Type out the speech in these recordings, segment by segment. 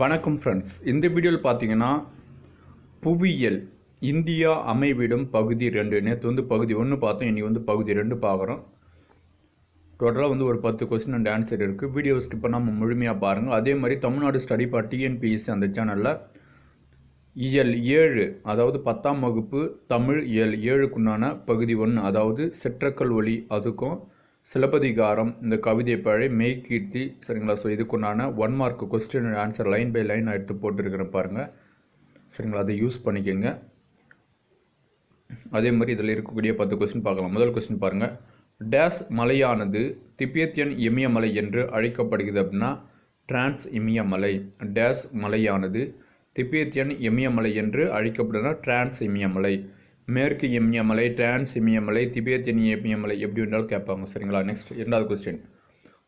வணக்கம் ஃப்ரெண்ட்ஸ் இந்த வீடியோவில் பார்த்தீங்கன்னா புவியியல் இந்தியா அமைவிடும் பகுதி ரெண்டு. நேற்று வந்து பகுதி ஒன்று பார்த்தோம் இன்றைக்கி வந்து பகுதி ரெண்டு பார்க்குறோம். டோட்டலாக வந்து ஒரு பத்து கொஸ்டின் அண்ட் ஆன்சர் இருக்குது வீடியோ ஸ்கிப் பண்ணாமல் முழுமையாக பாருங்கள் அதே மாதிரி தமிழ்நாடு ஸ்டடி பார் டிஎன்பிஎஸ்சி அந்த சேனலில் இயல் ஏழு அதாவது பத்தாம் வகுப்பு தமிழ் இயல் ஏழுக்குண்டான பகுதி ஒன்று அதாவது சிற்றக்கல் ஒளி அதுக்கும் சிலப்பதிகாரம் இந்த கவிதை பழை மெய்கீர்த்தி சரிங்களா? So இதுக்குண்டான one mark question answer line by line நான் எடுத்து போட்டுருக்கிறேன் பாருங்கள் சரிங்களா? அதை யூஸ் பண்ணிக்கோங்க. அதே மாதிரி இதில் இருக்கக்கூடிய பத்து கொஸ்டின் பார்க்கலாம். முதல் கொஸ்டின் பாருங்கள் டேஸ் மலையானது திபேத்தியன் இமயமலை என்று அழைக்கப்படுகிறது அப்படின்னா டிரான்ஸ் இமயமலை டேஸ் மலையானது திபேத்தியன் இமயமலை என்று அழைக்கப்படுதுன்னா டிரான்ஸ் இமயமலை மேற்கு இமயமலை டிரான்ஸ் இமயமலை திபேத்தியன் இமயமலை எப்படி என்றாலும் கேட்பாங்க சரிங்களா? நெக்ஸ்ட் இரண்டாவது கொஸ்டின்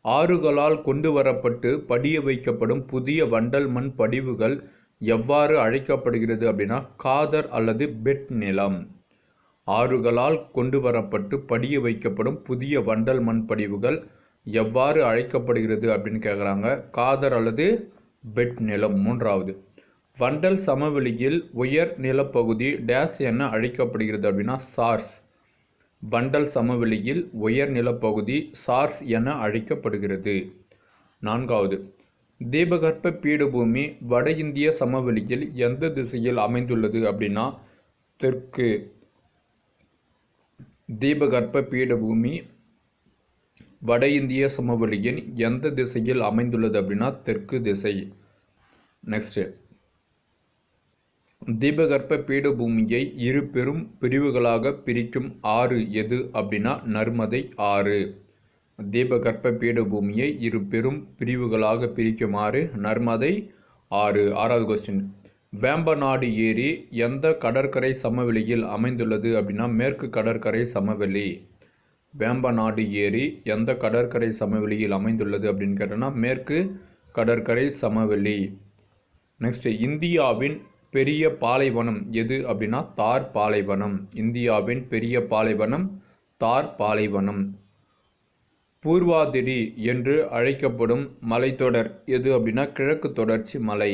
ஆறுகளால் கொண்டு வரப்பட்டு படிய வைக்கப்படும் புதிய வண்டல் மண் படிவுகள் எவ்வாறு அழைக்கப்படுகிறது அப்படின்னா காதர் அல்லது பெட் நிலம். ஆறுகளால் கொண்டு வரப்பட்டு படிய வைக்கப்படும் புதிய வண்டல் மண் படிவுகள் எவ்வாறு அழைக்கப்படுகிறது அப்படின்னு கேட்குறாங்க காதர் அல்லது பெட் நிலம் மூன்றாவது. வண்டல் சமவெளியில் உயர் நிலப்பகுதி டேஸ் என அழைக்கப்படுகிறது அப்படின்னா சார்ஸ். வண்டல் சமவெளியில் உயர் நிலப்பகுதி சார்ஸ் என அழைக்கப்படுகிறது. நான்காவது தீபகற்ப பீடபூமி வட இந்திய சமவெளியில் எந்த திசையில் அமைந்துள்ளது அப்படின்னா தெற்கு. தீபகற்ப பீடபூமி வட இந்திய சமவெளியின் எந்த திசையில் அமைந்துள்ளது அப்படின்னா தெற்கு திசை. நெக்ஸ்ட்டு தீபகற்ப பீடபூமியை இரு பெரும் பிரிவுகளாக பிரிக்கும் ஆறு எது அப்படின்னா நர்மதை ஆறு. தீபகற்ப பீடபூமியை இரு பெரும் பிரிவுகளாக பிரிக்கும் ஆறு நர்மதை ஆறு. ஆறாவது கொஸ்டின் வேம்பநாடு ஏரி எந்த கடற்கரை சமவெளியில் அமைந்துள்ளது அப்படின்னா மேற்கு கடற்கரை சமவெளி. வேம்பநாடு ஏரி எந்த கடற்கரை சமவெளியில் அமைந்துள்ளது அப்படின்னு கேட்டோன்னா மேற்கு கடற்கரை சமவெளி. நெக்ஸ்ட் இந்தியாவின் பெரிய பாலைவனம் எது அப்படின்னா தார் பாலைவனம். இந்தியாவின் பெரிய பாலைவனம் தார் பாலைவனம். பூர்வாதிரி என்று அழைக்கப்படும் மலைத்தொடர் எது அப்படின்னா கிழக்கு தொடர்ச்சி மலை.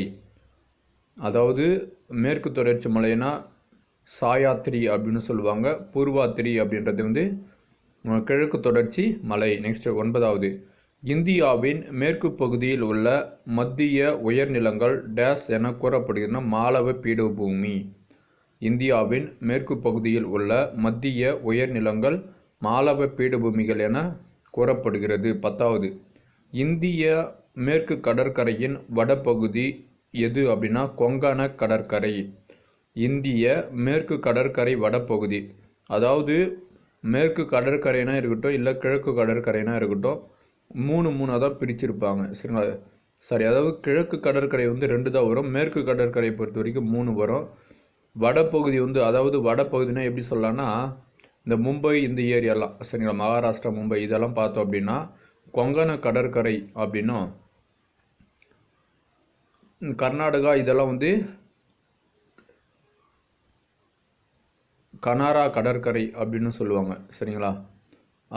அதாவது மேற்கு தொடர்ச்சி மலைனா சாயாத்திரி அப்படின்னு சொல்லுவாங்க. பூர்வாத்திரி அப்படின்றது வந்து கிழக்கு தொடர்ச்சி மலை. நெக்ஸ்ட் ஒன்பதாவது. இந்தியாவின் மேற்கு பகுதியில் உள்ள மத்திய உயர்நிலங்கள் டேஸ் என கூறப்படுகிறதுனா மாலவ பீடபூமி. இந்தியாவின் மேற்கு பகுதியில் உள்ள மத்திய உயர்நிலங்கள் மாலவ பீடபூமிகள் என கூறப்படுகிறது. பத்தாவது இந்திய மேற்கு கடற்கரையின் வடபகுதி எது அப்படின்னா கொங்கண கடற்கரை. இந்திய மேற்கு கடற்கரை வடபகுதி அதாவது மேற்கு கடற்கரைனா இருக்கட்டும் இல்லை கிழக்கு கடற்கரைனா இருக்கட்டும் மூணு மூணாக தான் பிரிச்சிருப்பாங்க. சரிங்களா? சரி அதாவது கிழக்கு கடற்கரை வந்து ரெண்டு தான் வரும். மேற்கு கடற்கரை பொறுத்த வரைக்கும் மூணு வரும். வடப்பகுதி வந்து அதாவது வடப்பகுதினா எப்படி சொல்லலாம்னா இந்த மும்பை இந்த ஏரியாலாம் சரிங்களா? மகாராஷ்டிரா மும்பை இதெல்லாம் பார்த்தோம் அப்படின்னா கொங்கண கடற்கரை அப்படின்னும் கர்நாடகா இதெல்லாம் வந்து கனாரா கடற்கரை அப்படின்னு சொல்லுவாங்க. சரிங்களா?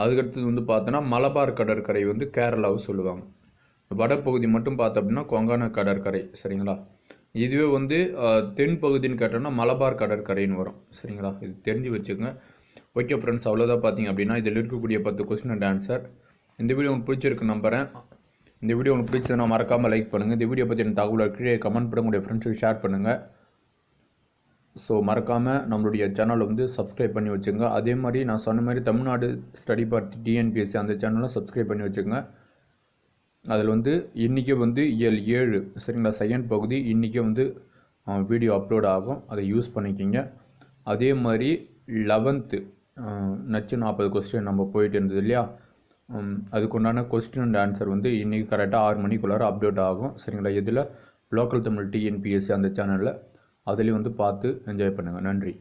அதுக்கடுத்தது வந்து பார்த்தோன்னா மலபார் கடற்கரை வந்து கேரளாவை சொல்லுவாங்க. வடபகுதி மட்டும் பார்த்தோம் அப்படின்னா கொங்கண கடற்கரை சரிங்களா? இதுவே வந்து தென் பகுதின்னு கேட்டோம்னா மலபார் கடற்கரைன்னு வரும் சரிங்களா? இது தெரிஞ்சு வச்சுக்கோங்க. ஓகே ஃப்ரெண்ட்ஸ் அவ்வளோதான் பார்த்தீங்க அப்படின்னா இதில் இருக்கக்கூடிய பத்து கொஸ்டின் அண்ட் ஆன்சர் இந்த வீடியோ உங்களுக்கு பிடிச்சிருக்கு நம்புகிறேன் இந்த வீடியோ உங்களுக்கு பிடிச்சதுன்னா மறக்காமல் லைக் பண்ணுங்கள் இந்த வீடியோ பற்றின தகவலை கீழே கமெண்ட் பண்ணக்கூடிய உங்களுடைய ஃப்ரெண்ட்ஸுக்கு ஷேர் பண்ணுங்கள் ஸோ மறக்காமல் நம்மளுடைய சேனலை வந்து சப்ஸ்கிரைப் பண்ணி வச்சுங்க அதே மாதிரி நான் சொன்ன மாதிரி தமிழ்நாடு ஸ்டடி பார்ட்டி டிஎன்பிஎஸ்சி அந்த சேனலை சப்ஸ்கிரைப் பண்ணி வச்சுங்க அதில் வந்து இன்றைக்கி வந்து இயல் ஏழு சரிங்களா? செகண்ட் பகுதி இன்றைக்கி வந்து வீடியோ அப்லோட் ஆகும். அதை யூஸ் பண்ணிக்கிங்க. அதே மாதிரி லெவன்த்து நச்சு நாற்பது கொஸ்டின் நம்ம போயிட்டு இருந்தது இல்லையா? அதுக்குண்டான கொஸ்டின் அண்ட் ஆன்சர் வந்து இன்றைக்கி கரெக்டாக ஆறு மணிக்குள்ளார அப்லோட் ஆகும். சரிங்களா? இதில் லோக்கல் தமிழ் டிஎன்பிஎஸ்சி அந்த சேனலில் அதுலேயும் வந்து பார்த்து என்ஜாய் பண்ணுங்கள் நன்றி.